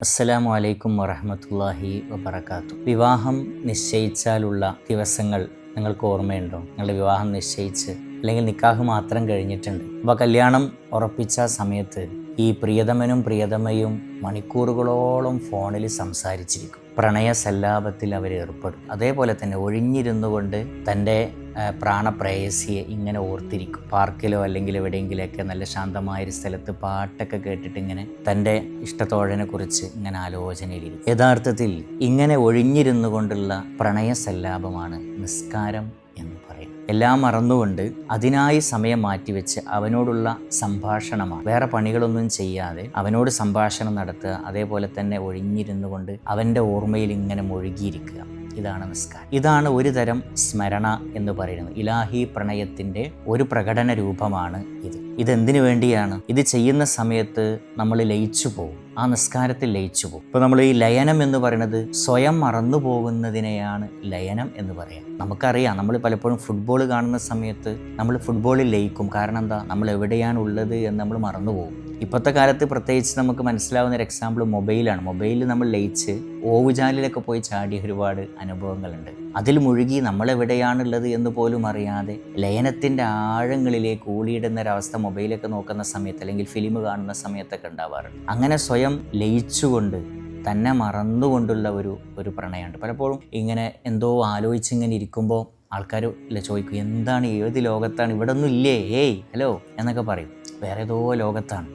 അസ്സലാമു അലൈക്കും വറഹമത്തല്ലാഹി വബർക്കാത്തു വിവാഹം നിശ്ചയിച്ചാലുള്ള ദിവസങ്ങൾ നിങ്ങൾക്ക് ഓർമ്മയുണ്ടോ? നിങ്ങളുടെ വിവാഹം നിശ്ചയിച്ച് അല്ലെങ്കിൽ നിക്കാഹ് മാത്രം കഴിഞ്ഞിട്ടുണ്ട്. അപ്പോൾ കല്യാണം ഉറപ്പിച്ച സമയത്ത് ഈ പ്രിയതമനും പ്രിയതമയും മണിക്കൂറുകളോളം ഫോണിൽ സംസാരിച്ചിരിക്കും. പ്രണയ സല്ലാപത്തിൽ അവർ ഏർപ്പെടും. അതേപോലെ തന്നെ ഒഴിഞ്ഞിരുന്നു കൊണ്ട് തന്റെ പ്രാണപ്രേയസിയെ ഇങ്ങനെ ഓർത്തിരിക്കും. പാർക്കിലോ അല്ലെങ്കിൽ എവിടെയെങ്കിലുമൊക്കെ നല്ല ശാന്തമായൊരു സ്ഥലത്ത് പാട്ടൊക്കെ കേട്ടിട്ട് ഇങ്ങനെ തന്റെ ഇഷ്ടത്തോഴനെ കുറിച്ച് ഇങ്ങനെ ആലോചനയിലിരിക്കും യഥാർത്ഥത്തിൽ ഇങ്ങനെ ഒഴിഞ്ഞിരുന്നു കൊണ്ടുള്ള പ്രണയ സല്ലാപമാണ് നിസ്കാരം എന്ന് പറയും എല്ലാം മറന്നുകൊണ്ട് അതിനായി സമയം മാറ്റിവെച്ച് അവനോടുള്ള സംഭാഷണമാണ്. വേറെ പണികളൊന്നും ചെയ്യാതെ അവനോട് സംഭാഷണം നടത്തുക അതേപോലെ തന്നെ ഒഴിഞ്ഞിരുന്നു കൊണ്ട് അവന്റെ ഓർമ്മയിൽ ഇങ്ങനെ മുഴുകിയിരിക്കുക. ഇതാണ് നിസ്കാരം. ഇതാണ് ഒരു തരം സ്മരണ എന്ന് പറയുന്നത്. ഇലാഹി പ്രണയത്തിന്റെ ഒരു പ്രകടന രൂപമാണ് ഇത്. ഇതെന്തിനു വേണ്ടിയാണ്? ഇത് ചെയ്യുന്ന സമയത്ത് നമ്മൾ ലയിച്ചു പോകും. ആ നിസ്കാരത്തിൽ ലയിച്ചു പോകും. ഇപ്പോൾ നമ്മൾ ഈ ലയനം എന്ന് പറയുന്നത് സ്വയം മറന്നു പോകുന്നതിനെയാണ് ലയനം എന്ന് പറയാം. നമുക്കറിയാം നമ്മൾ പലപ്പോഴും ഫുട്ബോൾ കാണുന്ന സമയത്ത് നമ്മൾ ഫുട്ബോളിൽ ലയിക്കും. കാരണം എന്താ? നമ്മൾ എവിടെയാണ് ഉള്ളത് എന്ന് നമ്മൾ മറന്നു പോകും. ഇപ്പോഴത്തെ കാലത്ത് പ്രത്യേകിച്ച് നമുക്ക് മനസ്സിലാവുന്ന ഒരു എക്സാമ്പിൾ മൊബൈലാണ് മൊബൈലിൽ നമ്മൾ ലയിച്ച് ഓവുചാലിലൊക്കെ പോയി ചാടിയ ഒരുപാട് അനുഭവങ്ങളുണ്ട്. അതിൽ മുഴുകി നമ്മൾ എവിടെയാണുള്ളത് എന്ന് പോലും അറിയാതെ ലയനത്തിന്റെ ആഴങ്ങളിലേക്ക് ഊളിയിടുന്ന ഒരവസ്ഥ മൊബൈലൊക്കെ നോക്കുന്ന സമയത്ത് അല്ലെങ്കിൽ ഫിലിം കാണുന്ന സമയത്തൊക്കെ ഉണ്ടാവാറുണ്ട്. അങ്ങനെ സ്വയം ലയിച്ചുകൊണ്ട് തന്നെ മറന്നുകൊണ്ടുള്ള ഒരു ഒരു പ്രണയമുണ്ട്. പലപ്പോഴും ഇങ്ങനെ എന്തോ ആലോചിച്ചിങ്ങനെ ഇരിക്കുമ്പോൾ ആൾക്കാർ ചോദിക്കും എന്താണ് ഏത് ലോകത്താണ്? ഇവിടെ ഒന്നും ഇല്ലേ? ഏയ് ഹലോ എന്നൊക്കെ പറയും. വേറെ ഏതോ ലോകത്താണ്.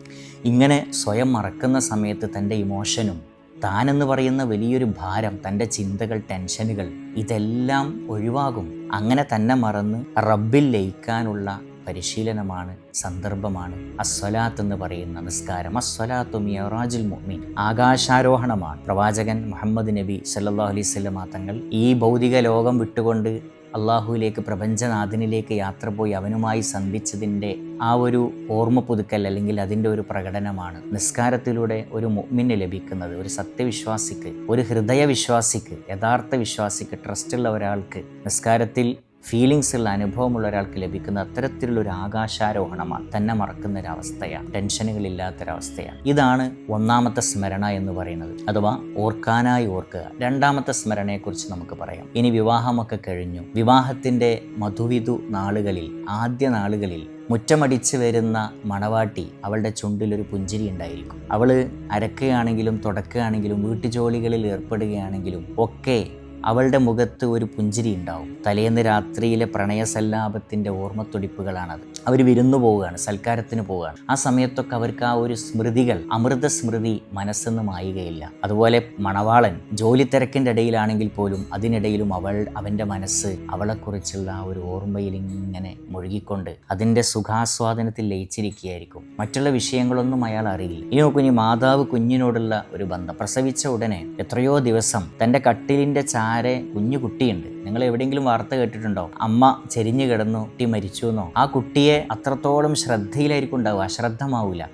ഇങ്ങനെ സ്വയം മറക്കുന്ന സമയത്ത് തന്റെ ഇമോഷനും താനെന്ന് പറയുന്ന വലിയൊരു ഭാരം തന്റെ ചിന്തകൾ ടെൻഷനുകൾ ഇതെല്ലാം ഒഴിവാകും. അങ്ങനെ തന്നെ മറന്ന് റബ്ബിൽ ലയിക്കാനുള്ള പരിശീലനമാണ് സന്ദർഭമാണ്. അസ്വലാത്ത് എന്ന് പറയുന്ന നിസ്കാരം. അസ്വലാത്തു മിയറാജുൽ മുഅ്മിൻ. ആകാശാരോഹണമാണ്. പ്രവാചകൻ മുഹമ്മദ് നബി സല്ലാ അലൈഹി വസല്ലമ തങ്ങൾ ഈ ഭൗതിക ലോകം വിട്ടുകൊണ്ട് അള്ളാഹുവിലേക്ക് പ്രപഞ്ചനാഥനിലേക്ക് യാത്ര പോയി അവനുമായി സന്ധിച്ചതിന്റെ ആ ഒരു ഓർമ്മ പുതുക്കൽ അല്ലെങ്കിൽ അതിന്റെ ഒരു പ്രകടനമാണ് നിസ്കാരത്തിലൂടെ ഒരു മുഅ്മിന് ലഭിക്കുന്നത്. ഒരു സത്യവിശ്വാസിക്ക് ഒരു ഹൃദയവിശ്വാസിക്ക് യഥാർത്ഥ വിശ്വാസിക്ക് ട്രസ്റ്റുള്ള ഒരാൾക്ക് നിസ്കാരത്തിൽ ഫീലിങ്സ് ഉള്ള അനുഭവമുള്ള ഒരാൾക്ക് ലഭിക്കുന്ന അത്തരത്തിലുള്ള ഒരു ആകാശാരോഹണമാണ്. തന്നെ മറക്കുന്ന ഒരു അവസ്ഥയാണ് ടെൻഷനുകളില്ലാത്തൊരവസ്ഥയാണ്. ഇതാണ് ഒന്നാമത്തെ സ്മരണ എന്ന് പറയുന്നത്. അഥവാ ഓർക്കാനായി ഓർക്കുക. രണ്ടാമത്തെ സ്മരണയെക്കുറിച്ച് നമുക്ക് പറയാം. ഇനി വിവാഹമൊക്കെ കഴിഞ്ഞു. വിവാഹത്തിന്റെ മധുവിധു നാളുകളിൽ ആദ്യ നാളുകളിൽ മുറ്റമടിച്ച് വരുന്ന മണവാട്ടി അവളുടെ ചുണ്ടിലൊരു പുഞ്ചിരി ഉണ്ടായിരിക്കും. അവൾ അരക്കുകയാണെങ്കിലും തുടക്കുകയാണെങ്കിലും വീട്ടുജോലികളിൽ ഏർപ്പെടുകയാണെങ്കിലും ഒക്കെ അവളുടെ മുഖത്ത് ഒരു പുഞ്ചിരി ഉണ്ടാവും. തലേന്ന് രാത്രിയിലെ പ്രണയസല്ലാപത്തിന്റെ ഓർമ്മത്തുടിപ്പുകളാണത്. അവർ വിരുന്നു പോവുകയാണ് സൽക്കാരത്തിന് പോവുകയാണ്. ആ സമയത്തൊക്കെ അവർക്ക് ആ ഒരു സ്മൃതികൾ അമൃത സ്മൃതി മനസ്സെന്ന് മായുകയില്ല അതുപോലെ മണവാളൻ ജോലി തിരക്കിന്റെ ഇടയിലാണെങ്കിൽ പോലും അതിനിടയിലും അവൾ അവന്റെ മനസ്സ് അവളെക്കുറിച്ചുള്ള ആ ഒരു ഓർമ്മയിൽ ഇങ്ങനെ മുഴുകിക്കൊണ്ട് അതിന്റെ സുഖാസ്വാദനത്തിൽ ലയിച്ചിരിക്കുകയായിരിക്കും. മറ്റുള്ള വിഷയങ്ങളൊന്നും അയാൾ അറിയില്ല. ഇനി നോക്കൂ മാതാവ് കുഞ്ഞിനോടുള്ള ഒരു ബന്ധം. പ്രസവിച്ച ഉടനെ എത്രയോ ദിവസം തന്റെ കട്ടിലിന്റെ ചാരെ കുഞ്ഞു കുട്ടിയുണ്ട്. നിങ്ങൾ എവിടെയെങ്കിലും വാർത്ത കേട്ടിട്ടുണ്ടോ? അമ്മ ചെരിഞ്ഞു കിടന്നു കുട്ടി മരിച്ചു എന്നോ? ആ കുട്ടിയെ അത്രത്തോളം ശ്രദ്ധയിലായിരിക്കും ഉണ്ടാവുക. അശ്രദ്ധമാവില്ല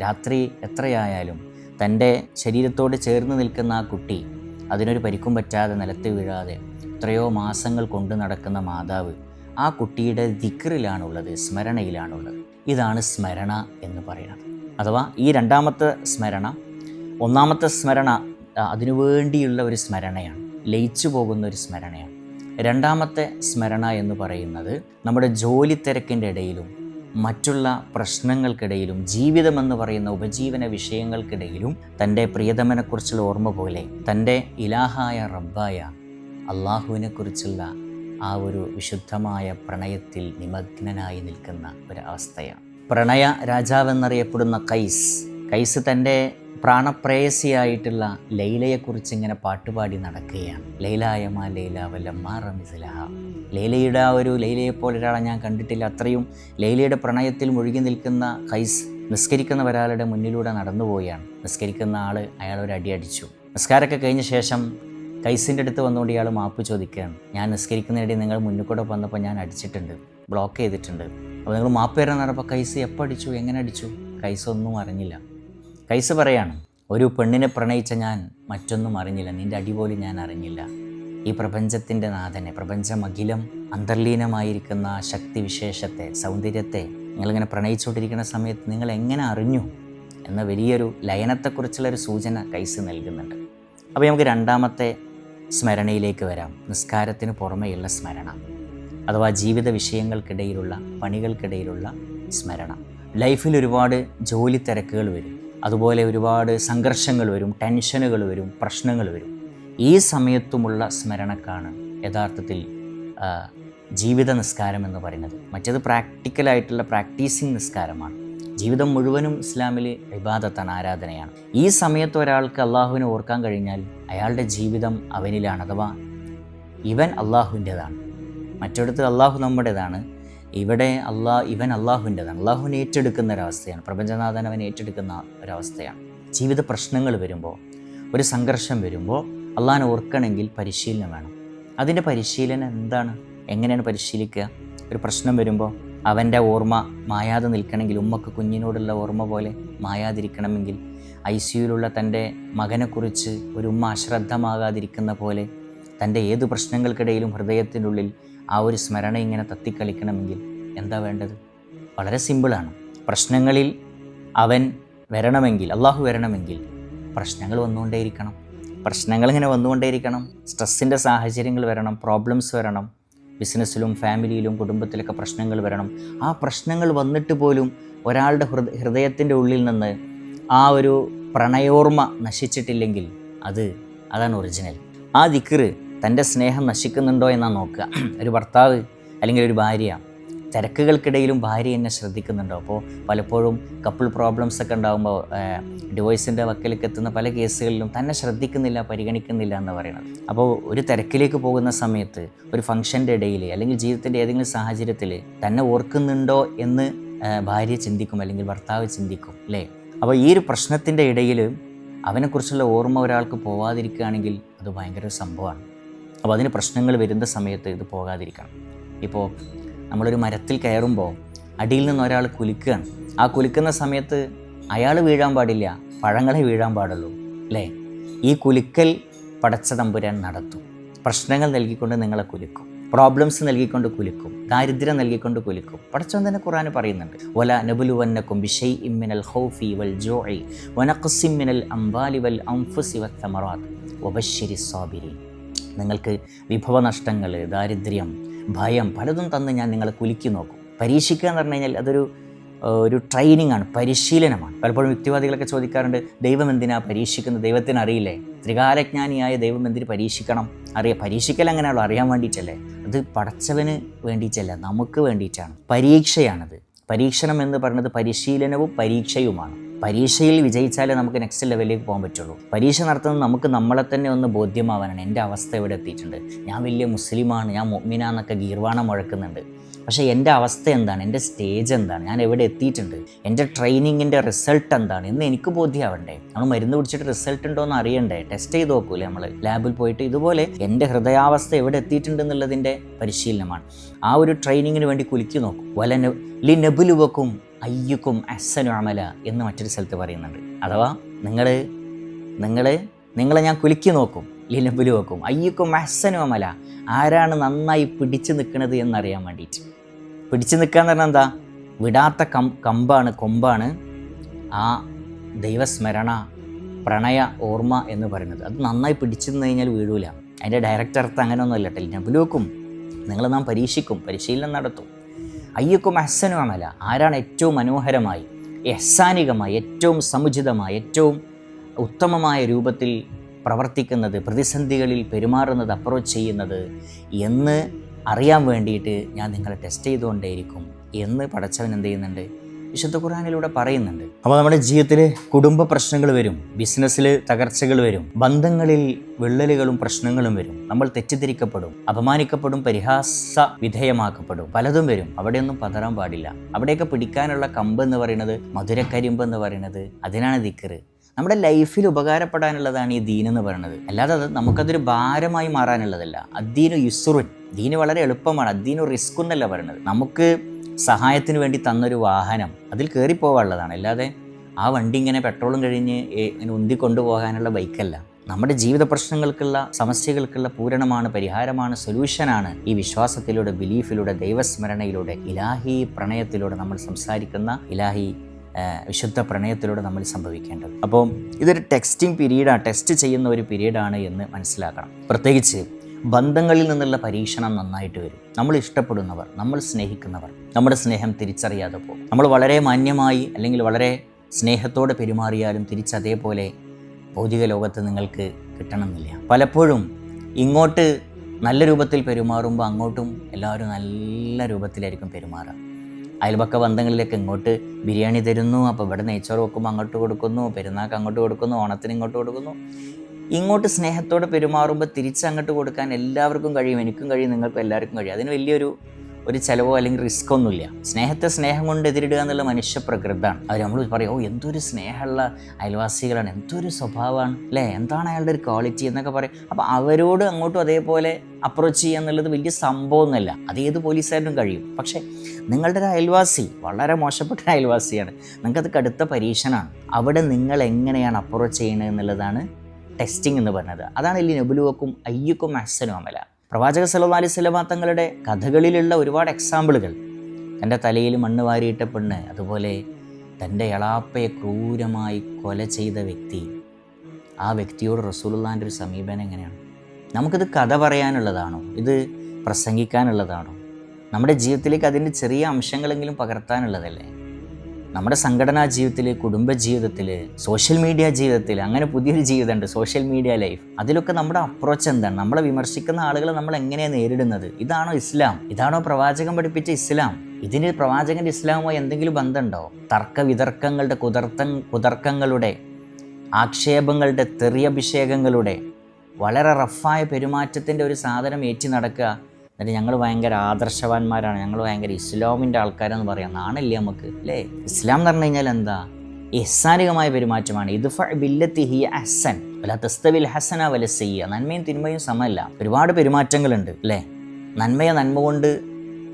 രാത്രി എത്രയായാലും തന്റെ ശരീരത്തോട് ചേർന്ന് നിൽക്കുന്ന ആ കുട്ടി അതിനൊരു പരിക്കും പറ്റാതെ നിലത്ത് വീഴാതെ എത്രയോ മാസങ്ങൾ കൊണ്ട് നടക്കുന്ന മാതാവ് ആ കുട്ടിയുടെ ദിക്റിലാണുള്ളത് സ്മരണയിലാണുള്ളത്. ഇതാണ് സ്മരണ എന്ന് പറയുന്നത്. അഥവാ ഈ രണ്ടാമത്തെ സ്മരണ ഒന്നാമത്തെ സ്മരണ അതിനു വേണ്ടിയുള്ള ഒരു സ്മരണയാണ്. ലയിച്ചു പോകുന്ന ഒരു സ്മരണയാണ്. രണ്ടാമത്തെ സ്മരണ എന്ന് പറയുന്നത് നമ്മുടെ ജോലി തിരക്കിന്റെ ഇടയിലും മറ്റുള്ള പ്രശ്നങ്ങൾക്കിടയിലും ജീവിതമെന്ന് പറയുന്ന ഉപജീവന വിഷയങ്ങൾക്കിടയിലും തന്റെ പ്രിയതമനെക്കുറിച്ചുള്ള ഓർമ്മ പോലെ തന്റെ ഇലാഹായ റബ്ബായ അള്ളാഹുവിനെക്കുറിച്ചുള്ള ആ ഒരു വിശുദ്ധമായ പ്രണയത്തിൽ നിമഗ്നനായി നിൽക്കുന്ന ഒരു അവസ്ഥയാണ്. പ്രണയ രാജാവെന്നറിയപ്പെടുന്ന കൈസ് കൈസ് തന്റെ പ്രാണപ്രേയസിയായിട്ടുള്ള ലൈലയെക്കുറിച്ച് ഇങ്ങനെ പാട്ടുപാടി നടക്കുകയാണ്. ലൈലായമാ ലൈല വല്ലമ്മ റമിസലഹ ലൈലയുടെ ആ ഒരു ലൈലയെപ്പോലെ ഒരാളെ ഞാൻ കണ്ടിട്ടില്ല. അത്രയും ലൈലയുടെ പ്രണയത്തിൽ മുഴുകി നിൽക്കുന്ന കൈസ് നിസ്കരിക്കുന്ന ഒരാളുടെ മുന്നിലൂടെ നടന്നുപോവുകയാണ് നിസ്കരിക്കുന്ന ആൾ അയാളൊരു അടി അടിച്ചു. നിസ്കാരമൊക്കെ കഴിഞ്ഞ ശേഷം കൈസിന്റെ അടുത്ത് വന്നുകൊണ്ട് ഇയാൾ മാപ്പ് ചോദിക്കുകയാണ്. ഞാൻ നിസ്കരിക്കുന്നതിനിടെ നിങ്ങൾ മുന്നിൽ കൂടെ വന്നപ്പോൾ ഞാൻ അടിച്ചിട്ടുണ്ട്. ബ്ലോക്ക് ചെയ്തിട്ടുണ്ട്. അപ്പോൾ നിങ്ങൾ മാപ്പ് തരാൻ നടപ്പോൾ കൈസ് എപ്പോൾ അടിച്ചു എങ്ങനെ അടിച്ചു? കൈസ് ഒന്നും അറിഞ്ഞില്ല. കൈസ് പറയാണ് ഒരു പെണ്ണിനെ പ്രണയിച്ച ഞാൻ മറ്റൊന്നും അറിഞ്ഞില്ല. നിന്റെ അടി പോലും ഞാൻ അറിഞ്ഞില്ല. ഈ പ്രപഞ്ചത്തിന്റെ നാഥനെ പ്രപഞ്ചമഖിലം അന്തർലീനമായിരിക്കുന്ന ശക്തിവിശേഷത്തെ സൗന്ദര്യത്തെ നിങ്ങളിങ്ങനെ പ്രണയിച്ചുകൊണ്ടിരിക്കുന്ന സമയത്ത് നിങ്ങൾ എങ്ങനെ അറിഞ്ഞു? എന്ന വലിയൊരു ലയനത്തെക്കുറിച്ചുള്ളൊരു സൂചന കൈസ് നൽകുന്നുണ്ട്. അപ്പോൾ നമുക്ക് രണ്ടാമത്തെ സ്മരണയിലേക്ക് വരാം. നിസ്കാരത്തിന് പുറമെയുള്ള സ്മരണ അഥവാ ജീവിത വിഷയങ്ങൾക്കിടയിലുള്ള പണികൾക്കിടയിലുള്ള സ്മരണ. ലൈഫിൽ ഒരുപാട് ജോലി തിരക്കുകൾ വരും. അതുപോലെ ഒരുപാട് സംഘർഷങ്ങൾ വരും ടെൻഷനുകൾ വരും പ്രശ്നങ്ങൾ വരും. ഈ സമയത്തുമുള്ള സ്മരണക്കാണ് യഥാർത്ഥത്തിൽ ജീവിത നിസ്കാരം എന്ന് പറയുന്നത്. മറ്റേത് പ്രാക്ടിക്കലായിട്ടുള്ള പ്രാക്ടീസിങ് നിസ്കാരമാണ്. ജീവിതം മുഴുവനും ഇസ്ലാമിൽ വിവാദത്താണ് ആരാധനയാണ്. ഈ സമയത്ത് ഒരാൾക്ക് അള്ളാഹുവിനെ ഓർക്കാൻ കഴിഞ്ഞാൽ അയാളുടെ ജീവിതം അവനിലാണ് അഥവാ ഇവൻ അള്ളാഹുവിന്റെതാണ്. മറ്റൊരിടത്ത് അള്ളാഹു നമ്മുടേതാണ്. ഇവിടെ അള്ളാഹ് ഇവൻ അള്ളാഹുവിന്റെതാണ്. അള്ളാഹുവിനെ ഏറ്റെടുക്കുന്ന ഒരവസ്ഥയാണ് പ്രപഞ്ചനാഥൻ അവൻ ഏറ്റെടുക്കുന്ന ഒരവസ്ഥയാണ് ജീവിത പ്രശ്നങ്ങൾ വരുമ്പോൾ ഒരു സംഘർഷം വരുമ്പോൾ അള്ളാഹിനെ ഓർക്കണമെങ്കിൽ പരിശീലനം വേണം. അതിന്റെ പരിശീലനം എന്താണ്? എങ്ങനെയാണ് പരിശീലിക്കുക? ഒരു പ്രശ്നം വരുമ്പോൾ അവന്റെ ഓർമ്മ മായാതെ നിൽക്കണമെങ്കിൽ ഉമ്മക്ക് കുഞ്ഞിനോടുള്ള ഓർമ്മ പോലെ മായാതിരിക്കണമെങ്കിൽ ഐ സിയുലുള്ള തന്റെ മകനെക്കുറിച്ച് ഒരു ഉമ്മ അശ്രദ്ധമാകാതിരിക്കുന്ന പോലെ തന്റെ ഏത് പ്രശ്നങ്ങൾക്കിടയിലും ഹൃദയത്തിനുള്ളിൽ ആ ഒരു സ്മരണ ഇങ്ങനെ തത്തിക്കളിക്കണമെങ്കിൽ എന്താ വേണ്ടത്? വളരെ സിമ്പിളാണ്. പ്രശ്നങ്ങളിൽ അവൻ വരണമെങ്കിൽ അള്ളാഹു വരണമെങ്കിൽ പ്രശ്നങ്ങൾ വന്നുകൊണ്ടേയിരിക്കണം. പ്രശ്നങ്ങൾ ഇങ്ങനെ വന്നുകൊണ്ടേയിരിക്കണം. സ്ട്രെസ്സിന്റെ സാഹചര്യങ്ങൾ വരണം പ്രോബ്ലംസ് വരണം ബിസിനസ്സിലും ഫാമിലിയിലും കുടുംബത്തിലൊക്കെ പ്രശ്നങ്ങൾ വരണം. ആ പ്രശ്നങ്ങൾ വന്നിട്ട് പോലും ഒരാളുടെ ഹൃദ ഹൃദയത്തിന്റെ ഉള്ളിൽ നിന്ന് ആ ഒരു പ്രണയോർമ്മ നശിച്ചിട്ടില്ലെങ്കിൽ അത് അതാണ് ഒറിജിനൽ ആ ദിക്റ് തന്റെ സ്നേഹം നശിക്കുന്നുണ്ടോ എന്നാ നോക്കുക. ഒരു ഭർത്താവ് അല്ലെങ്കിൽ ഒരു ഭാര്യ തിരക്കുകൾക്കിടയിലും ഭാര്യ എന്നെ ശ്രദ്ധിക്കുന്നുണ്ടോ. അപ്പോൾ പലപ്പോഴും കപ്പിൾ പ്രോബ്ലംസ് ഒക്കെ ഉണ്ടാകുമ്പോൾ ഡിവോഴ്സിന്റെ വക്കലേക്ക് എത്തുന്ന പല കേസുകളിലും തന്നെ ശ്രദ്ധിക്കുന്നില്ല പരിഗണിക്കുന്നില്ല എന്ന് പറയുന്നത്. അപ്പോൾ ഒരു തിരക്കിലേക്ക് പോകുന്ന സമയത്ത് ഒരു ഫംഗ്ഷന്റെ ഇടയിൽ അല്ലെങ്കിൽ ജീവിതത്തിന്റെ ഏതെങ്കിലും സാഹചര്യത്തിൽ തന്നെ ഓർക്കുന്നുണ്ടോ എന്ന് ഭാര്യ ചിന്തിക്കും അല്ലെങ്കിൽ ഭർത്താവ് ചിന്തിക്കും അല്ലേ? അപ്പോൾ ഈ ഒരു പ്രശ്നത്തിന്റെ ഇടയിൽ അവനെക്കുറിച്ചുള്ള ഓർമ്മ ഒരാൾക്ക് പോവാതിരിക്കുകയാണെങ്കിൽ അത് ഭയങ്കര ഒരു സംഭവമാണ്. അപ്പോൾ അതിന് പ്രശ്നങ്ങൾ വരുന്ന സമയത്ത് ഇത് പോകാതിരിക്കണം. ഇപ്പോൾ നമ്മളൊരു മരത്തിൽ കയറുമ്പോൾ അടിയിൽ നിന്ന് ഒരാൾ കുലുക്കുകയാണ്. ആ കുലുക്കുന്ന സമയത്ത് അയാൾ വീഴാൻ പാടില്ല പഴങ്ങളെ വീഴാൻ പാടുള്ളൂ അല്ലേ? ഈ കുലുക്കൽ പടച്ച തമ്പുരാൻ നടത്തും. പ്രശ്നങ്ങൾ നൽകിക്കൊണ്ട് നിങ്ങളെ കുലുക്കും. പ്രോബ്ലംസ് നൽകിക്കൊണ്ട് കുലുക്കും. ദാരിദ്ര്യം നൽകിക്കൊണ്ട് കുലുക്കും. പടച്ചവൻ തന്നെ ഖുറാൻ പറയുന്നുണ്ട്. ഒല നബുലുവന്നക്കും ബിഷൈ ഇമ്മിനൽ ഹൗഫി വൽ ജോഇ വനക്കുസിമ്മിനൽ അംബാലി വൽ അംഫുസി വത്തമറാത്ത് വബശ്ശിരി സ്വാബിരി നിങ്ങൾക്ക് വിഭവനഷ്ടങ്ങൾ ദാരിദ്ര്യം ഭയം പലതും തന്ന് ഞാൻ നിങ്ങളെ കുലുക്കി നോക്കും. പരീക്ഷിക്കുക എന്ന് പറഞ്ഞു കഴിഞ്ഞാൽ അതൊരു ഒരു ട്രെയിനിങ് ആണ് പരിശീലനമാണ്. പലപ്പോഴും യുക്തിവാദികളൊക്കെ ചോദിക്കാറുണ്ട് ദൈവം എന്തിനാ പരീക്ഷിക്കുന്നത്? ദൈവത്തിന് അറിയില്ലേ? ത്രികാലജ്ഞാനിയായ ദൈവം എന്തിന് പരീക്ഷിക്കണം? അറിയാം പരീക്ഷിക്കൽ അങ്ങനെയാണല്ലോ അറിയാൻ വേണ്ടിയിട്ടല്ലേ? അത് പടച്ചവന് വേണ്ടിയിട്ടല്ല നമുക്ക് വേണ്ടിയിട്ടാണ്. പരീക്ഷയാണത്. പരീക്ഷണം എന്ന് പറയുന്നത് പരിശീലനവും പരീക്ഷയുമാണ്. പരീക്ഷയിൽ വിജയിച്ചാലേ നമുക്ക് നെക്സ്റ്റ് ലെവലിലേക്ക് പോകാൻ പറ്റുള്ളൂ. പരീക്ഷ നടത്തുന്നത് നമുക്ക് നമ്മളെ തന്നെ ഒന്ന് ബോധ്യമാവാനാണ്. എന്റെ അവസ്ഥ ഇവിടെ എത്തിയിട്ടുണ്ട്? ഞാൻ വലിയ മുസ്ലിമാണ് ഞാൻ മൊമ്മിനാന്നൊക്കെ ഗീർവാണം മുഴക്കുന്നുണ്ട്. പക്ഷേ എന്റെ അവസ്ഥ എന്താണ്? എന്റെ സ്റ്റേജ് എന്താണ്? ഞാൻ എവിടെ എത്തിയിട്ടുണ്ട്? എന്റെ ട്രെയിനിങ്ങിന്റെ റിസൾട്ട് എന്താണ്? എന്ന് എനിക്ക് ബോധ്യമാവണ്ടേ? നമ്മൾ മരുന്ന് പിടിച്ചിട്ട് റിസൾട്ട് ഉണ്ടോ എന്ന് അറിയണ്ടേ? ടെസ്റ്റ് ചെയ്ത് നോക്കൂലേ നമ്മൾ. ലാബിൽ പോയിട്ട് ഇതുപോലെ എന്റെ ഹൃദയാവസ്ഥ എവിടെ എത്തിയിട്ടുണ്ട് എന്നുള്ളതിന്റെ പരിശീലനമാണ്. ആ ഒരു ട്രെയിനിങ്ങിന് വേണ്ടി കുലുക്കി നോക്കും. വല ലി നബുലുവക്കും അയ്യുക്കും അസനു അമല എന്ന് മറ്റൊരു സ്ഥലത്ത് പറയുന്നുണ്ട്. അഥവാ നിങ്ങൾ നിങ്ങൾ നിങ്ങളെ ഞാൻ കുലുക്കി നോക്കും ലിനബുലു നോക്കും. അയ്യുക്കും അഹ്സനു അമല. ആരാണ് നന്നായി പിടിച്ചു നിൽക്കുന്നത് എന്നറിയാൻ വേണ്ടിയിട്ട്. പിടിച്ചു നിൽക്കുക എന്ന് പറഞ്ഞാൽ എന്താ? വിടാത്ത കം കമ്പാണ് കൊമ്പാണ് ആ ദൈവസ്മരണ പ്രണയ ഓർമ്മ എന്ന് പറയുന്നത്. അത് നന്നായി പിടിച്ചു നിന്ന് കഴിഞ്ഞാൽ വീഴൂല. അതിന്റെ ഡയറക്റ്റ് അർത്ഥം അങ്ങനെയൊന്നുമല്ല ടെൽ ബുലോക്കും വെക്കും നിങ്ങൾ നാം പരീക്ഷിക്കും പരിശീലനം നടത്തും. അയ്യക്കും അഹ്സനും അമല. ആരാണ് ഏറ്റവും മനോഹരമായി എഹ്സാനികമായി ഏറ്റവും സമുചിതമായി ഏറ്റവും ഉത്തമമായ രൂപത്തിൽ പ്രവർത്തിക്കുന്നത് പ്രതിസന്ധികളിൽ പെരുമാറുന്നത് അപ്രോച്ച് ചെയ്യുന്നത് എന്ന് അറിയാൻ വേണ്ടിയിട്ട് ഞാൻ നിങ്ങളെ ടെസ്റ്റ് ചെയ്തുകൊണ്ടേയിരിക്കും. എന്ന് പടച്ചവൻ എന്ത് ചെയ്യുന്നുണ്ട്? വിശുദ്ധ ഖുർആാനിലൂടെ പറയുന്നുണ്ട്. അപ്പോൾ നമ്മുടെ ജീവിതത്തിൽ കുടുംബ പ്രശ്നങ്ങൾ വരും ബിസിനസ്സിൽ തകർച്ചകൾ വരും ബന്ധങ്ങളിൽ വിള്ളലുകളും പ്രശ്നങ്ങളും വരും. നമ്മൾ തെറ്റിദ്ധരിക്കപ്പെടും അപമാനിക്കപ്പെടും പരിഹാസ വിധേയമാക്കപ്പെടും. പലതും വരും. അവിടെയൊന്നും പതറാൻ പാടില്ല. അവിടെയൊക്കെ പിടിക്കാനുള്ള കമ്പ് എന്ന് പറയുന്നത് മധുരക്കരിമ്പ് എന്ന് പറയുന്നത് അതിനാണ് ദിക്കറ്. നമ്മുടെ ലൈഫിൽ ഉപകാരപ്പെടാനുള്ളതാണ് ഈ ദീൻ എന്ന് പറയുന്നത്. അല്ലാതെ അത് നമുക്കതൊരു ഭാരമായി മാറാനുള്ളതല്ല. അദ്ദീനു യുസുറുൻ ദീന് വളരെ എളുപ്പമാണ്. അദ്ദീനു റിസ്ക് എന്നല്ല പറയുന്നത്. നമുക്ക് സഹായത്തിന് വേണ്ടി തന്നൊരു വാഹനം അതിൽ കയറിപ്പോവാനുള്ളതാണ് അല്ലാതെ ആ വണ്ടി ഇങ്ങനെ പെട്രോളും കഴിഞ്ഞ് ഇങ്ങനെ ഉന്തി കൊണ്ടുപോകാനുള്ള ബൈക്കല്ല. നമ്മുടെ ജീവിത പ്രശ്നങ്ങൾക്കുള്ള സമസ്യകൾക്കുള്ള പൂരണമാണ് പരിഹാരമാണ് സൊല്യൂഷനാണ് ഈ വിശ്വാസത്തിലൂടെ ബിലീഫിലൂടെ ദൈവസ്മരണയിലൂടെ ഇലാഹി പ്രണയത്തിലൂടെ നമ്മൾ സംസാരിക്കുന്ന ഇലാഹി വിശുദ്ധ പ്രണയത്തിലൂടെ നമ്മൾ സംഭവിക്കേണ്ടത്. അപ്പോൾ ഇതൊരു ടെക്സ്റ്റിംഗ് പീരീഡാണ് ടെസ്റ്റ് ചെയ്യുന്ന ഒരു പീരീഡാണ് എന്ന് മനസ്സിലാക്കണം. പ്രത്യേകിച്ച് ബന്ധങ്ങളിൽ നിന്നുള്ള പരീക്ഷണം നന്നായിട്ട് വരും. നമ്മൾ ഇഷ്ടപ്പെടുന്നവർ നമ്മൾ സ്നേഹിക്കുന്നവർ നമ്മുടെ സ്നേഹം തിരിച്ചറിയാതെ പോകും. നമ്മൾ വളരെ മാന്യമായി അല്ലെങ്കിൽ വളരെ സ്നേഹത്തോടെ പെരുമാറിയാലും തിരിച്ചതേപോലെ ഭൗതിക ലോകത്ത് നിങ്ങൾക്ക് കിട്ടണമെന്നില്ല. പലപ്പോഴും ഇങ്ങോട്ട് നല്ല രൂപത്തിൽ പെരുമാറുമ്പോൾ അങ്ങോട്ടും എല്ലാവരും നല്ല രൂപത്തിലായിരിക്കും പെരുമാറുക. അയൽപക്ക ബന്ധങ്ങളിലേക്ക് ഇങ്ങോട്ട് ബിരിയാണി തരുന്നു അപ്പോൾ ഇവിടെ നെയ്ച്ചോറ് വെക്കുമ്പോൾ അങ്ങോട്ട് കൊടുക്കുന്നു പെരുന്നാൾക്ക് അങ്ങോട്ട് കൊടുക്കുന്നു ഓണത്തിന് ഇങ്ങോട്ട് കൊടുക്കുന്നു. ഇങ്ങോട്ട് സ്നേഹത്തോടെ പെരുമാറുമ്പോൾ തിരിച്ചങ്ങോട്ട് കൊടുക്കാൻ എല്ലാവർക്കും കഴിയും എനിക്കും കഴിയും നിങ്ങൾക്കും എല്ലാവർക്കും കഴിയും. അതിന് വലിയൊരു ഒരു ചിലവോ അല്ലെങ്കിൽ റിസ്ക് ഒന്നുമില്ല. സ്നേഹത്തെ സ്നേഹം കൊണ്ട് എതിരിടുക എന്നുള്ള മനുഷ്യ പ്രകൃതമാണ് അവർ നമ്മൾ പറയും ഓ എന്തൊരു സ്നേഹമുള്ള അയൽവാസികളാണ് എന്തൊരു സ്വഭാവമാണ് അല്ലേ? എന്താണ് അയാളുടെ ഒരു ക്വാളിറ്റി എന്നൊക്കെ പറയും. അപ്പോൾ അവരോട് അങ്ങോട്ടും അതേപോലെ അപ്രോച്ച് ചെയ്യുക എന്നുള്ളത് വലിയ സംഭവമൊന്നുമല്ല. അത് ഏത് പോലീസുകാരനും കഴിയും. പക്ഷേ നിങ്ങളുടെ ഒരു അയൽവാസി വളരെ മോശപ്പെട്ട അയൽവാസിയാണ്. നിങ്ങൾക്കത് കടുത്ത പരീക്ഷണമാണ്. അവിടെ നിങ്ങൾ എങ്ങനെയാണ് അപ്രോച്ച് ചെയ്യുന്നത് എന്നുള്ളതാണ് ടെസ്റ്റിംഗ് എന്ന് പറഞ്ഞത്. അതാണ് ഇല്ലി നബുലുവക്കും അയ്യക്കും അഹ്സനും അമല പ്രവാചക സല്ലല്ലാഹു അലൈഹി തങ്ങളുടെ കഥകളിലുള്ള ഒരുപാട് എക്സാമ്പിളുകൾ തന്റെ തലയിൽ മണ്ണ് വാരിയിട്ട പെണ്ണ് അതുപോലെ തന്റെ എളാപ്പയെ ക്രൂരമായി കൊല ചെയ്ത വ്യക്തി. ആ വ്യക്തിയോട് റസൂലുള്ളാന്റെ ഒരു സമീപനം എങ്ങനെയാണ്? നമുക്കിത് കഥ പറയാനുള്ളതാണോ? ഇത് പ്രസംഗിക്കാനുള്ളതാണോ? നമ്മുടെ ജീവിതത്തിലേക്ക് അതിന്റെ ചെറിയ അംശങ്ങളെങ്കിലും പകർത്താനുള്ളതല്ലേ? നമ്മുടെ സംഘടനാ ജീവിതത്തിൽ കുടുംബ ജീവിതത്തിൽ സോഷ്യൽ മീഡിയ ജീവിതത്തിൽ അങ്ങനെ പുതിയൊരു ജീവിതമുണ്ട് സോഷ്യൽ മീഡിയ ലൈഫ്. അതിലൊക്കെ നമ്മുടെ അപ്രോച്ച് എന്താണ്? നമ്മളെ വിമർശിക്കുന്ന ആളുകളെ നമ്മൾ എങ്ങനെയാണ് നേരിടുന്നത്? ഇതാണോ ഇസ്ലാം? ഇതാണോ പ്രവാചകൻ പഠിപ്പിച്ച ഇസ്ലാം? ഇതിന് പ്രവാചകന്റെ ഇസ്ലാമുമായി എന്തെങ്കിലും ബന്ധമുണ്ടോ? തർക്ക വിതർക്കങ്ങളുടെ കുതർത്ത കുതർക്കങ്ങളുടെ ആക്ഷേപങ്ങളുടെ തെറിയഭിഷേകങ്ങളുടെ വളരെ റഫായ പെരുമാറ്റത്തിന്റെ ഒരു സാധനം ഏറ്റി നടക്കുക എന്നിട്ട് ഞങ്ങൾ ഭയങ്കര ആദർശവാന്മാരാണ്. ഞങ്ങൾ ഭയങ്കര ഇസ്ലാമിന്റെ ആൾക്കാരെന്ന് പറയാം. നാണില്ല നമുക്ക് അല്ലേ? ഇസ്ലാം എന്ന് പറഞ്ഞു കഴിഞ്ഞാൽ എന്താ? ഇഹ്സാനികമായ പെരുമാറ്റമാണ്. ഇത് ബില്ലത്തി ഹി അഹ്സൻ. അല്ല തസ്തവിൽ ഹസന വല സെയ്യ. നന്മയും തിന്മയും സമമല്ല ഒരുപാട് പെരുമാറ്റങ്ങളുണ്ട് അല്ലേ? നന്മയെ നന്മ കൊണ്ട്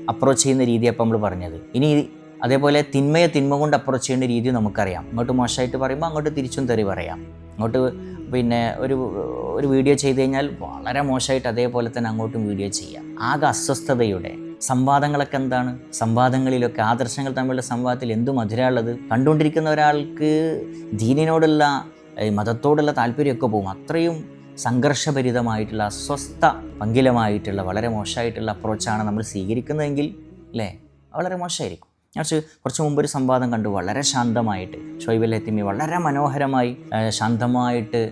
അപ്രോച്ച് ചെയ്യുന്ന രീതി അപ്പം നമ്മൾ പറഞ്ഞത്. ഇനി അതേപോലെ തിന്മയെ തിന്മ കൊണ്ട് അപ്രോച്ച് ചെയ്യേണ്ട രീതി നമുക്കറിയാം. അങ്ങോട്ട് മോശമായിട്ട് പറയുമ്പോൾ അങ്ങോട്ട് തിരിച്ചും തെറി പറയാം. അങ്ങോട്ട് പിന്നെ ഒരു ഒരു വീഡിയോ ചെയ്ത് കഴിഞ്ഞാൽ വളരെ മോശമായിട്ട് അതേപോലെ തന്നെ അങ്ങോട്ടും വീഡിയോ ചെയ്യാം. ആകെ അസ്വസ്ഥതയുടെ സംവാദങ്ങളൊക്കെ എന്താണ്? സംവാദങ്ങളിലൊക്കെ ആദർശങ്ങൾ തമ്മിലുള്ള സംവാദത്തിൽ എന്ത് മധുരമുള്ളത് കണ്ടുകൊണ്ടിരിക്കുന്ന ഒരാൾക്ക് ദീനിനോടുള്ള മതത്തോടുള്ള താല്പര്യമൊക്കെ പോകും. അത്രയും സംഘർഷഭരിതമായിട്ടുള്ള അസ്വസ്ഥ പങ്കിലമായിട്ടുള്ള വളരെ മോശമായിട്ടുള്ള അപ്രോച്ചാണ് നമ്മൾ സ്വീകരിക്കുന്നതെങ്കിൽ അല്ലേ? വളരെ മോശമായിരിക്കും. കുറച്ച് കുറച്ച് മുമ്പ് ഒരു സംവാദം കണ്ടു. വളരെ ശാന്തമായിട്ട്. ഷൊയ്ബ് എത്തിമി വളരെ മനോഹരമായി ശാന്തമായിട്ട്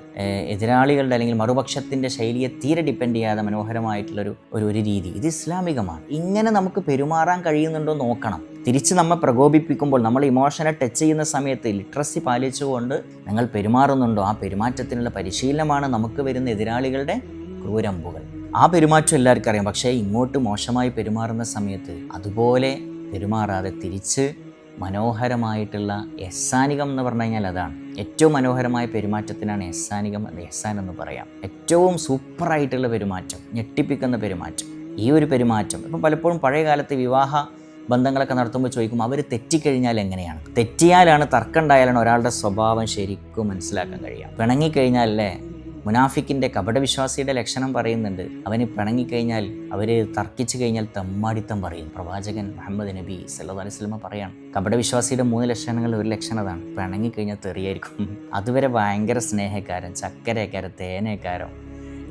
എതിരാളികളുടെ അല്ലെങ്കിൽ മറുപക്ഷത്തിന്റെ ശൈലിയെ തീരെ ഡിപ്പെൻഡ് ചെയ്യാതെ മനോഹരമായിട്ടുള്ളൊരു ഒരു ഒരു രീതി. ഇത് ഇസ്ലാമികമാണ്. ഇങ്ങനെ നമുക്ക് പെരുമാറാൻ കഴിയുന്നുണ്ടോ നോക്കണം. തിരിച്ച് നമ്മെ പ്രകോപിപ്പിക്കുമ്പോൾ നമ്മൾ ഇമോഷനെ ടച്ച് ചെയ്യുന്ന സമയത്ത് ലിറ്ററസി പാലിച്ചുകൊണ്ട് നിങ്ങൾ പെരുമാറുന്നുണ്ടോ? ആ പെരുമാറ്റത്തിനുള്ള പരിശീലനമാണ് നമുക്ക് വരുന്ന എതിരാളികളുടെ ക്രൂരമ്പുകൾ. ആ പെരുമാറ്റം എല്ലാവർക്കും അറിയാം. പക്ഷേ ഇങ്ങോട്ട് മോശമായി പെരുമാറുന്ന സമയത്ത് അതുപോലെ പെരുമാറാതെ തിരിച്ച് മനോഹരമായിട്ടുള്ള യസ്സാനികം എന്ന് പറഞ്ഞു കഴിഞ്ഞാൽ അതാണ്. ഏറ്റവും മനോഹരമായ പെരുമാറ്റത്തിനാണ് യസ്സാനികം എന്ന് എഹ്സാൻ എന്ന് പറയാം. ഏറ്റവും സൂപ്പറായിട്ടുള്ള പെരുമാറ്റം ഞെട്ടിപ്പിക്കുന്ന പെരുമാറ്റം. ഈ ഒരു പെരുമാറ്റം ഇപ്പം പലപ്പോഴും പഴയ കാലത്ത് വിവാഹ ബന്ധങ്ങളൊക്കെ നടത്തുമ്പോൾ ചോദിക്കും അവർ തെറ്റിക്കഴിഞ്ഞാൽ എങ്ങനെയാണ്? തെറ്റിയാലാണ് തർക്കം ഉണ്ടായാലാണ് ഒരാളുടെ സ്വഭാവം ശരിക്കും മനസ്സിലാക്കാൻ കഴിയുക. പിണങ്ങിക്കഴിഞ്ഞാൽ അല്ലേ മുനാഫിക്കിന്റെ കപടവിശ്വാസിയുടെ ലക്ഷണം പറയുന്നുണ്ട്. അവന് പിണങ്ങിക്കഴിഞ്ഞാൽ അവർ തർക്കിച്ചു കഴിഞ്ഞാൽ തമ്മാടിത്തം പറയും. പ്രവാചകൻ മുഹമ്മദ് നബി സല്ലു അലൈഹി സ്വലമ പറയാണ് കപടവിശ്വാസിയുടെ മൂന്ന് ലക്ഷണങ്ങളിൽ ഒരു ലക്ഷണം അതാണ്. പിണങ്ങിക്കഴിഞ്ഞാൽ തെറിയായിരിക്കും. അതുവരെ ഭയങ്കര സ്നേഹക്കാരൻ ചക്കരക്കാരൻ തേനേക്കാരൻ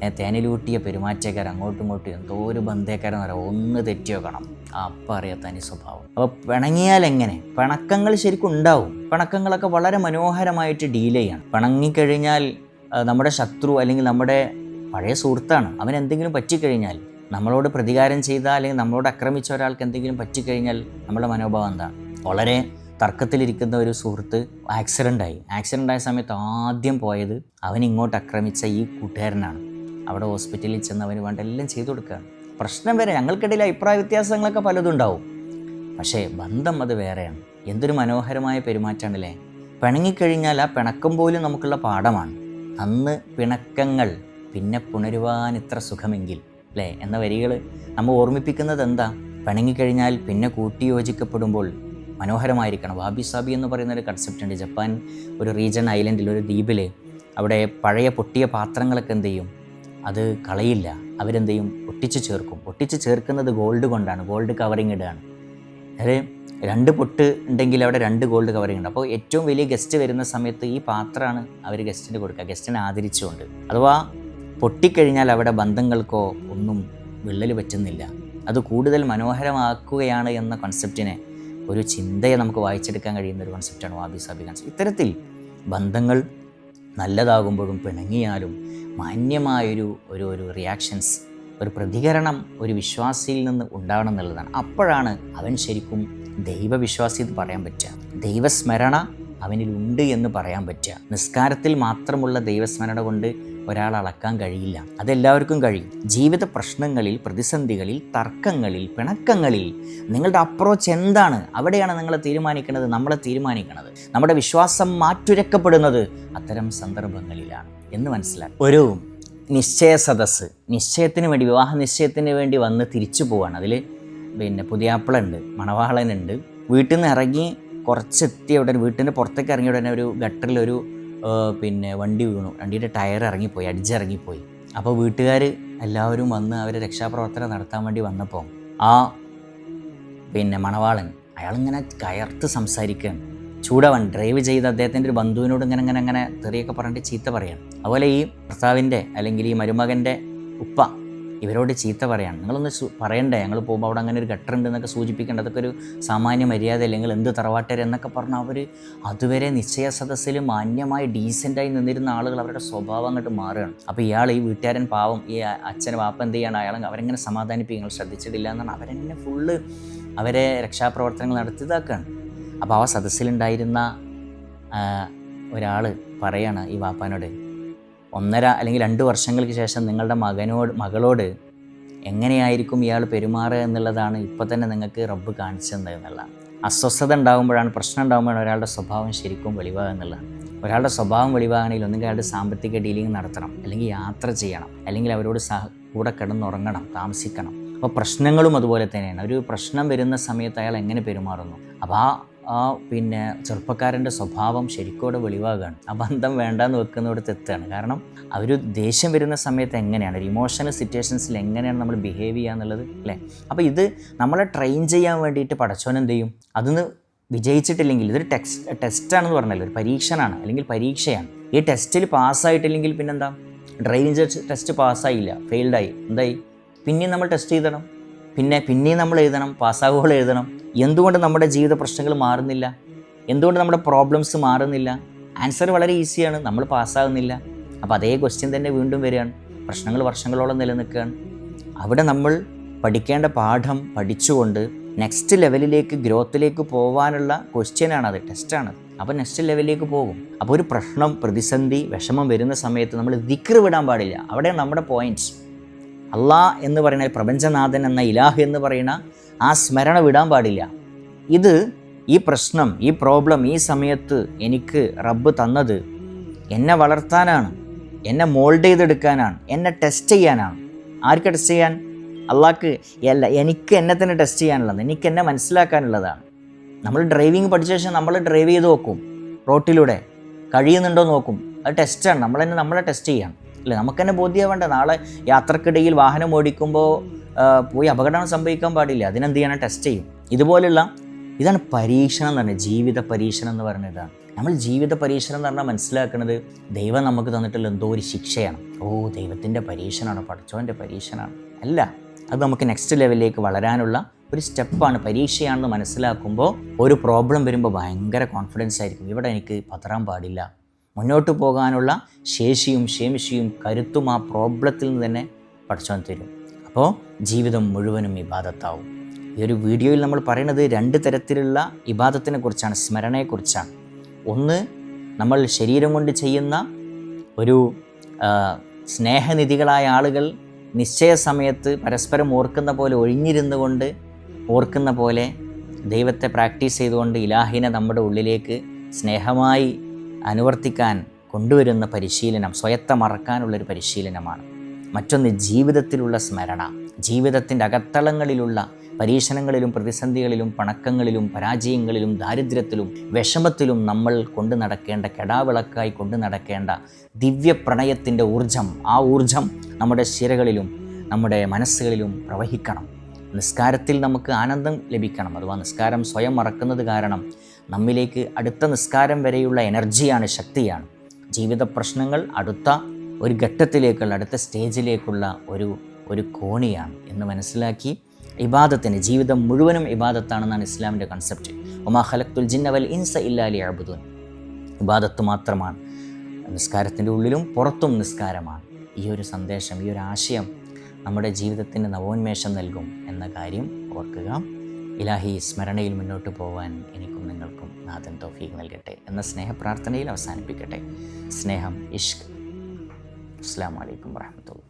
തേനിലൂട്ടിയ പെരുമാറ്റക്കാരൻ അങ്ങോട്ടും ഇങ്ങോട്ടും എന്തോ ഒരു ബന്ധേക്കാരൻ എന്ന് പറയാം. ഒന്ന് തെറ്റി വെക്കണം അപ്പം അറിയാത്ത തനി സ്വഭാവം. അപ്പോൾ പിണങ്ങിയാൽ എങ്ങനെ? പിണക്കങ്ങൾ ശരിക്കും ഉണ്ടാവും. പിണക്കങ്ങളൊക്കെ വളരെ മനോഹരമായിട്ട് ഡീൽ ചെയ്യണം. പിണങ്ങിക്കഴിഞ്ഞാൽ നമ്മുടെ ശത്രു അല്ലെങ്കിൽ നമ്മുടെ പഴയ സുഹൃത്താണ്. അവൻ എന്തെങ്കിലും പറ്റിക്കഴിഞ്ഞാൽ നമ്മളോട് പ്രതികാരം ചെയ്താൽ അല്ലെങ്കിൽ നമ്മളോട് ആക്രമിച്ച ഒരാൾക്ക് എന്തെങ്കിലും പറ്റിക്കഴിഞ്ഞാൽ നമ്മുടെ മനോഭാവം എന്താണ്? വളരെ തർക്കത്തിലിരിക്കുന്ന ഒരു സുഹൃത്ത് ആക്സിഡന്റ് ആയി. ആക്സിഡന്റ് ആയ സമയത്ത് ആദ്യം പോയത് അവൻ ഇങ്ങോട്ട് ആക്രമിച്ച ഈ കൂട്ടുകാരനാണ്. അവിടെ ഹോസ്പിറ്റലിൽ ചെന്ന് അവന് വേണ്ട എല്ലാം ചെയ്തു കൊടുക്കുകയാണ് പ്രശ്നം വരെ ഞങ്ങൾക്കിടയിൽ അഭിപ്രായ വ്യത്യാസങ്ങളൊക്കെ പലതും ഉണ്ടാവും. പക്ഷേ ബന്ധം അത് വേറെയാണ്. എന്തൊരു മനോഹരമായ പെരുമാറ്റമാണല്ലേ പിണങ്ങിക്കഴിഞ്ഞാൽ ആ പിണക്കം പോലും നമുക്കുള്ള പാഠമാണ്. അന്ന് പിണക്കങ്ങൾ പിന്നെ പുണരുവാൻ ഇത്ര സുഖമെങ്കിൽ അല്ലേ? എന്ന വരികൾ നമ്മൾ ഓർമ്മിപ്പിക്കുന്നത് എന്താ? പിണങ്ങിക്കഴിഞ്ഞാൽ പിന്നെ കൂട്ടിയോജിക്കപ്പെടുമ്പോൾ മനോഹരമായിരിക്കണം. വാബിസാബി എന്ന് പറയുന്ന ഒരു കൺസെപ്റ്റ് ഉണ്ട്. ജപ്പാൻ ഒരു റീജൺ ഐലൻഡിൽ ഒരു ദ്വീപിൽ അവിടെ പഴയ പൊട്ടിയ പാത്രങ്ങളൊക്കെ എന്ത് ചെയ്യും? അത് കളയില്ല. അവരെന്ത് ചെയ്യും? ഒട്ടിച്ച് ചേർക്കും. ഒട്ടിച്ച് ചേർക്കുന്നത് ഗോൾഡ് കൊണ്ടാണ്. ഗോൾഡ് കവറിങ് ഇടുകയാണ്. അതായത് രണ്ട് പൊട്ട് ഉണ്ടെങ്കിൽ അവിടെ രണ്ട് ഗോൾഡ് കവറിങ് ഉണ്ട്. അപ്പോൾ ഏറ്റവും വലിയ ഗസ്റ്റ് വരുന്ന സമയത്ത് ഈ പാത്രമാണ് അവർ ഗസ്റ്റിന് കൊടുക്കുക. ഗസ്റ്റിനെ ആദരിച്ചുകൊണ്ട്. അഥവാ പൊട്ടിക്കഴിഞ്ഞാൽ അവിടെ ബന്ധങ്ങൾക്കോ ഒന്നും വിള്ളൽ പറ്റുന്നില്ല. അത് കൂടുതൽ മനോഹരമാക്കുകയാണ് എന്ന കോൺസെപ്റ്റിനെ ഒരു ചിന്തയെ നമുക്ക് വായിച്ചെടുക്കാൻ കഴിയുന്ന ഒരു കോൺസെപ്റ്റാണ് വാബി സാബി കോൺസെപ്റ്റ് ഇത്തരത്തിൽ ബന്ധങ്ങൾ നല്ലതാകുമ്പോഴും പിണങ്ങിയാലും മാന്യമായൊരു ഒരു ഒരു റിയാക്ഷൻസ് ഒരു പ്രതികരണം ഒരു വിശ്വാസിയിൽ നിന്ന് ഉണ്ടാവണം എന്നുള്ളതാണ്. അപ്പോഴാണ് അവൻ ശരിക്കും ദൈവവിശ്വാസി എന്ന് പറയാൻ പറ്റുക. ദൈവസ്മരണ അവനിലുണ്ട് എന്ന് പറയാൻ പറ്റുക. നിസ്കാരത്തിൽ മാത്രമുള്ള ദൈവസ്മരണ കൊണ്ട് ഒരാൾ അളക്കാൻ കഴിയില്ല. അതെല്ലാവർക്കും കഴിയും. ജീവിത പ്രശ്നങ്ങളിൽ പ്രതിസന്ധികളിൽ തർക്കങ്ങളിൽ പിണക്കങ്ങളിൽ നിങ്ങളുടെ അപ്രോച്ച് എന്താണ്? അവിടെയാണ് നിങ്ങൾ തീരുമാനിക്കുന്നത് നമ്മളെ തീരുമാനിക്കുന്നത്. നമ്മുടെ വിശ്വാസം മാറ്റുരക്കപ്പെടുന്നത് അത്തരം സന്ദർഭങ്ങളിലാണ് എന്ന് മനസ്സിലാക്കും ഒരു നിശ്ചയ സദസ്സ്. നിശ്ചയത്തിന് വേണ്ടി വിവാഹ നിശ്ചയത്തിന് വേണ്ടി വന്ന് തിരിച്ചു പോവാണ്. അതിൽ പിന്നെ പുതിയാപ്പിളുണ്ട് മണവാളനുണ്ട്. വീട്ടിൽ നിന്ന് ഇറങ്ങി കുറച്ചെത്തിയ ഉടനെ വീട്ടിന്റെ പുറത്തേക്ക് ഇറങ്ങിയ ഉടനെ ഒരു ഗട്ടറിലൊരു പിന്നെ വണ്ടി വീണു. വണ്ടിയുടെ ടയർ ഇറങ്ങിപ്പോയി അടിച്ചിറങ്ങിപ്പോയി അപ്പോൾ വീട്ടുകാർ എല്ലാവരും വന്ന് അവർ രക്ഷാപ്രവർത്തനം നടത്താൻ വേണ്ടി വന്നപ്പോൾ ആ പിന്നെ മണവാളൻ അയാളിങ്ങനെ കയർത്ത് സംസാരിക്കുകയാണ്. ചൂടവൻ ഡ്രൈവ് ചെയ്ത് അദ്ദേഹത്തിന്റെ ഒരു ബന്ധുവിനോട് ഇങ്ങനെ ഇങ്ങനെ അങ്ങനെ തെറിയൊക്കെ പറഞ്ഞിട്ട് ചീത്ത പറയാണ്. അതുപോലെ ഈ ഭർത്താവിന്റെ അല്ലെങ്കിൽ ഈ മരുമകന്റെ ഉപ്പ ഇവരോട് ചീത്ത പറയാണ്. നിങ്ങളൊന്ന് പറയണ്ടേ? ഞങ്ങൾ പോകുമ്പോൾ അവിടെ അങ്ങനെ ഒരു ഗട്ടർ എന്നൊക്കെ സൂചിപ്പിക്കേണ്ട അതൊക്കെ ഒരു സാമാന്യ മര്യാദ അല്ലെങ്കിൽ എന്ത് തറവാട്ടര് എന്നൊക്കെ പറഞ്ഞ് അവർ അതുവരെ നിശ്ചയ സദസ്സിൽ മാന്യമായി ഡീസന്റായി നിന്നിരുന്ന ആളുകൾ അവരുടെ സ്വഭാവം അങ്ങോട്ട് മാറുകയാണ്. അപ്പോൾ ഇയാൾ ഈ വീട്ടുകാരൻ പാവം ഈ അച്ഛൻ വാപ്പ എന്ത് ചെയ്യാണ്? അയാൾ അവരെങ്ങനെ സമാധാനിപ്പിക്കും? നിങ്ങൾ ശ്രദ്ധിച്ചിട്ടില്ല എന്നാണ് അവരെന്നെ ഫുള്ള് അവരെ രക്ഷാപ്രവർത്തനങ്ങൾ നടത്തിയതാക്കുകയാണ് അപ്പോൾ ആ സദസ്സിലുണ്ടായിരുന്ന ഒരാൾ പറയാണ് ഈ വാപ്പാനോട് ഒന്നര അല്ലെങ്കിൽ രണ്ട് വർഷങ്ങൾക്ക് ശേഷം നിങ്ങളുടെ മകനോട് മകളോട് എങ്ങനെയായിരിക്കും ഇയാൾ പെരുമാറുക എന്നുള്ളതാണ് ഇപ്പോൾ തന്നെ നിങ്ങൾക്ക് റബ്ബ് കാണിച്ചു തന്നത് അസ്വസ്ഥത ഉണ്ടാകുമ്പോഴാണ് പ്രശ്നം ഉണ്ടാകുമ്പോഴാണ് ഒരാളുടെ സ്വഭാവം ശരിക്കും വെളിവാകുക എന്നുള്ളത്. ഒരാളുടെ സ്വഭാവം വെളിവാകണമെങ്കിൽ ഒന്നുകിൽ അയാളുടെ സാമ്പത്തിക ഡീലിംഗ് നടത്തണം അല്ലെങ്കിൽ യാത്ര ചെയ്യണം അല്ലെങ്കിൽ അവരോട് സഹ കൂടെ കിടന്നുറങ്ങണം താമസിക്കണം. അപ്പോൾ പ്രശ്നങ്ങളും അതുപോലെ തന്നെയാണ്. ഒരു പ്രശ്നം വരുന്ന സമയത്ത് അയാൾ എങ്ങനെ പെരുമാറുന്നു? അപ്പോൾ ആ ആ പിന്നെ ചെറുപ്പക്കാരന്റെ സ്വഭാവം ശരിക്കോടെ വെളിവാകുകയാണ് ആ ബന്ധം വേണ്ടാന്ന് വെക്കുന്നിടത്ത് എത്തുകയാണ്. കാരണം അവർ ദേഷ്യം വരുന്ന സമയത്ത് എങ്ങനെയാണ്? ഒരു ഇമോഷണൽ സിറ്റുവേഷൻസിൽ എങ്ങനെയാണ് നമ്മൾ ബിഹേവ് ചെയ്യുക എന്നുള്ളത് അല്ലേ? അപ്പോൾ ഇത് നമ്മളെ ട്രെയിൻ ചെയ്യാൻ വേണ്ടിയിട്ട് പടച്ചോൻ എന്ത് ചെയ്യും? അതിന്ന് വിജയിച്ചിട്ടില്ലെങ്കിൽ ഇതൊരു ടെക്സ്റ്റ് ടെസ്റ്റാണെന്ന് പറഞ്ഞല്ലോ. ഒരു പരീക്ഷണമാണ് അല്ലെങ്കിൽ പരീക്ഷയാണ്. ഈ ടെസ്റ്റിൽ പാസ്സായിട്ടില്ലെങ്കിൽ പിന്നെന്താ? ഡ്രൈവിംഗ് ടെസ്റ്റ് പാസ്സായില്ല ഫെയിൽഡായി എന്തായി? പിന്നെയും നമ്മൾ ടെസ്റ്റ് ചെയ്തണം. പിന്നെ പിന്നെയും നമ്മൾ എഴുതണം. പാസ്സാകുമ്പോൾ എഴുതണം. എന്തുകൊണ്ട് നമ്മുടെ ജീവിത പ്രശ്നങ്ങൾ മാറുന്നില്ല? എന്തുകൊണ്ട് നമ്മുടെ പ്രോബ്ലംസ് മാറുന്നില്ല? ആൻസർ വളരെ ഈസിയാണ് നമ്മൾ പാസ്സാകുന്നില്ല അപ്പോൾ അതേ ക്വസ്റ്റ്യൻ തന്നെ വീണ്ടും വരികയാണ്. പ്രശ്നങ്ങൾ വർഷങ്ങളോളം നിലനിൽക്കുകയാണ്. അവിടെ നമ്മൾ പഠിക്കേണ്ട പാഠം പഠിച്ചുകൊണ്ട് നെക്സ്റ്റ് ലെവലിലേക്ക് ഗ്രോത്തിലേക്ക് പോകാനുള്ള ക്വസ്റ്റ്യനാണ് അത് ടെസ്റ്റാണ് അപ്പോൾ നെക്സ്റ്റ് ലെവലിലേക്ക് പോകും. അപ്പോൾ ഒരു പ്രശ്നം പ്രതിസന്ധി വിഷമം വരുന്ന സമയത്ത് നമ്മൾ ദിക്ർ വിടാൻ പാടില്ല. അവിടെയാണ് നമ്മുടെ പോയിന്റ്സ് അള്ളാ എന്ന് പറയുന്ന പ്രപഞ്ചനാഥൻ എന്ന ഇലാഹ് എന്ന് പറയുന്ന ആ സ്മരണ വിടാൻ പാടില്ല. ഇത് ഈ പ്രശ്നം ഈ പ്രോബ്ലം ഈ സമയത്ത് എനിക്ക് റബ്ബ് തന്നത് എന്നെ വളർത്താനാണ് എന്നെ മോൾഡ് ചെയ്തെടുക്കാനാണ് എന്നെ ടെസ്റ്റ് ചെയ്യാനാണ്. ആർക്ക് ടെസ്റ്റ് ചെയ്യാൻ? അള്ളാഹ്ക്ക് അല്ല എനിക്ക് എന്നെ തന്നെ ടെസ്റ്റ് ചെയ്യാനുള്ളത് എനിക്ക് എന്നെ മനസ്സിലാക്കാനുള്ളതാണ്. നമ്മൾ ഡ്രൈവിംഗ് പഠിച്ച ശേഷം നമ്മൾ ഡ്രൈവ് ചെയ്ത് നോക്കും റോട്ടിലൂടെ കഴിയുന്നുണ്ടോ നോക്കും. അത് ടെസ്റ്റാണ് നമ്മൾ തന്നെ നമ്മളെ ടെസ്റ്റ് ചെയ്യാം അല്ലേ നമുക്ക് തന്നെ ബോധ്യമാവേണ്ട നാളെ യാത്രക്കിടയിൽ വാഹനം ഓടിക്കുമ്പോൾ പോയി അപകടം സംഭവിക്കാൻ പാടില്ല. അതിനെന്ത് ചെയ്യണം? ടെസ്റ്റ് ചെയ്യും. ഇതുപോലുള്ള ഇതാണ് പരീക്ഷണം എന്ന് പറഞ്ഞത്. ജീവിത പരീക്ഷണം എന്ന് പറയുന്നതാണ് നമ്മൾ ജീവിത പരീക്ഷണം എന്ന് പറഞ്ഞാൽ മനസ്സിലാക്കുന്നത് ദൈവം നമുക്ക് തന്നിട്ടുള്ള എന്തോ ഒരു ശിക്ഷയാണ്. ഓ ദൈവത്തിന്റെ പരീക്ഷണമാണ് പഠിച്ചവന്റെ പരീക്ഷണമാണ്. അല്ല അത് നമുക്ക് നെക്സ്റ്റ് ലെവലിലേക്ക് വളരാനുള്ള ഒരു സ്റ്റെപ്പാണ് പരീക്ഷയാണെന്ന് മനസ്സിലാക്കുമ്പോൾ ഒരു പ്രോബ്ലം വരുമ്പോൾ ഭയങ്കര കോൺഫിഡൻസ് ആയിരിക്കും. ഇവിടെ എനിക്ക് പതറാൻ പാടില്ല. മുന്നോട്ട് പോകാനുള്ള ശേഷിയും ക്ഷേമിഷിയും കരുത്തും ആ പ്രോബ്ലത്തിൽ നിന്ന് തന്നെ പഠിച്ചോൻ തരും. അപ്പോൾ ജീവിതം മുഴുവനും ഇബാദത്താവും. ഈ ഒരു വീഡിയോയിൽ നമ്മൾ പറയുന്നത് രണ്ട് തരത്തിലുള്ള ഇബാദത്തിനെ കുറിച്ചാണ് സ്മരണയെക്കുറിച്ചാണ് ഒന്ന് നമ്മൾ ശരീരം കൊണ്ട് ചെയ്യുന്ന ഒരു സ്നേഹനിധികളായ ആളുകൾ നിശ്ചയ സമയത്ത് പരസ്പരം ഓർക്കുന്ന പോലെ ഒഴിഞ്ഞിരുന്നു കൊണ്ട് ഓർക്കുന്ന പോലെ ദൈവത്തെ പ്രാക്ടീസ് ചെയ്തുകൊണ്ട് ഇലാഹിനെ നമ്മുടെ ഉള്ളിലേക്ക് സ്നേഹമായി അനുവർത്തിക്കാൻ കൊണ്ടുവരുന്ന പരിശീലനം സ്വയത്തെ മറക്കാനുള്ളൊരു പരിശീലനമാണ്. മറ്റൊന്ന് ജീവിതത്തിലുള്ള സ്മരണ. ജീവിതത്തിന്റെ അകത്തളങ്ങളിലുള്ള പരീക്ഷണങ്ങളിലും പ്രതിസന്ധികളിലും പണക്കങ്ങളിലും പരാജയങ്ങളിലും ദാരിദ്ര്യത്തിലും വിഷമത്തിലും നമ്മൾ കൊണ്ടു നടക്കേണ്ട കെടാവിളക്കായി കൊണ്ടു നടക്കേണ്ട ദിവ്യപ്രണയത്തിന്റെ ഊർജം ആ ഊർജം നമ്മുടെ ശിരകളിലും നമ്മുടെ മനസ്സുകളിലും പ്രവഹിക്കണം. നിസ്കാരത്തിൽ നമുക്ക് ആനന്ദം ലഭിക്കണം. അഥവാ നിസ്കാരം സ്വയം മറക്കുന്നത് കാരണം നമ്മിലേക്ക് അടുത്ത നിസ്കാരം വരെയുള്ള എനർജിയാണ് ശക്തിയാണ്. ജീവിത പ്രശ്നങ്ങൾ അടുത്ത ഒരു ഘട്ടത്തിലേക്കുള്ള അടുത്ത സ്റ്റേജിലേക്കുള്ള ഒരു ഒരു കോണിയാണ് എന്ന് മനസ്സിലാക്കി ഇബാദത്തിന് ജീവിതം മുഴുവനും ഇബാദത്താണെന്നാണ് ഇസ്ലാമിന്റെ കൺസെപ്റ്റ് ഒമാ ഖലക്തുൽ ജിന്നവൽ ഇൻസ ഇല്ലാലി അബുദുൻ ഇബാദത്ത് മാത്രമാണ്. നിസ്കാരത്തിന്റെ ഉള്ളിലും പുറത്തും നിസ്കാരമാണ്. ഈ ഒരു സന്ദേശം ഈ ഒരു ആശയം നമ്മുടെ ജീവിതത്തിന് നവോന്മേഷം നൽകും എന്ന കാര്യം ഓർക്കുക. ഇലാഹി സ്മരണയിൽ മുന്നോട്ട് പോകാൻ എനിക്കും നിങ്ങൾക്കും നാഥൻ തൗഫീഖ് നൽകട്ടെ എന്ന സ്നേഹപ്രാർത്ഥനയിൽ അവസാനിപ്പിക്കട്ടെ. സ്നേഹം ഇഷ്ക്. അസ്സാം വലൈക്കും വാഹമത്തുള്ള